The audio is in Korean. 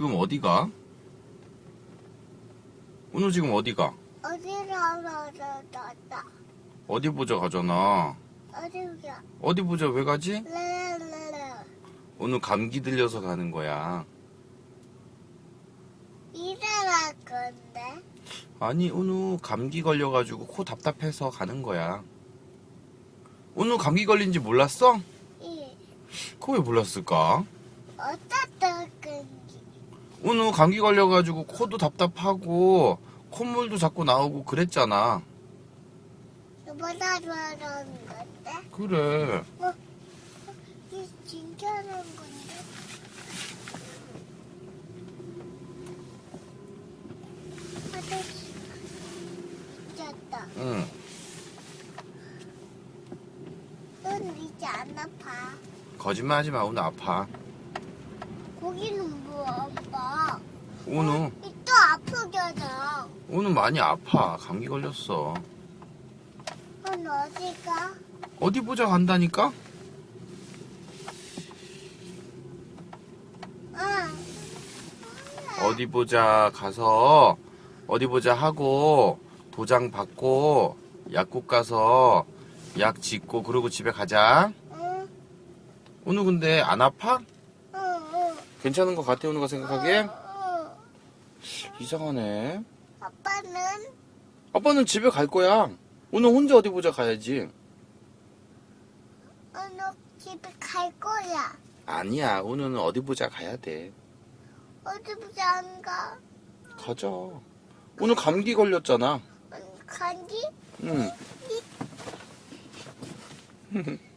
지금 어디가? 오늘 지금 어디가? 어디로 가졌다. 어디 보자 가잖아. 어디야? 어디 보자 왜 가지? 라라라라. 오늘 감기 들려서 가는 거야. 일어날 건데. 아니 오늘 감기 걸려가지고 코 답답해서 가는 거야. 오늘 감기 걸린지 몰랐어? 이 그거 왜 몰랐을까? 건지. 오늘 감기 걸려가지고 코도 답답하고 콧물도 자꾸 나오고 그랬잖아. 이보다 좋아하는 건데. 그래. 이 진짜는 건데. 아저씨. 미쳤다. 응. 넌 이제 안 아파. 거짓말하지 마. 오늘 아파. 고기는 뭐 아파? 오늘 또 아프잖아. 오늘 많이 아파. 감기 걸렸어. 넌 어디가? 어디 보자 간다니까? 응. 어디 보자 가서 어디 보자 하고 도장 받고 약국 가서 약 짓고 그러고 집에 가자. 응. 오늘 근데 안 아파? 괜찮은 것 같아 오늘 가 생각하기에? 응. 이상하네. 아빠는 아빠는 집에 갈 거야. 오늘 혼자 어디 보자 가야지. 오늘 집에 갈 거야. 아니야 오늘은 어디 보자 가야 돼. 어디 보자 안 가? 가자. 오늘 감기 걸렸잖아. 응, 간지? 응.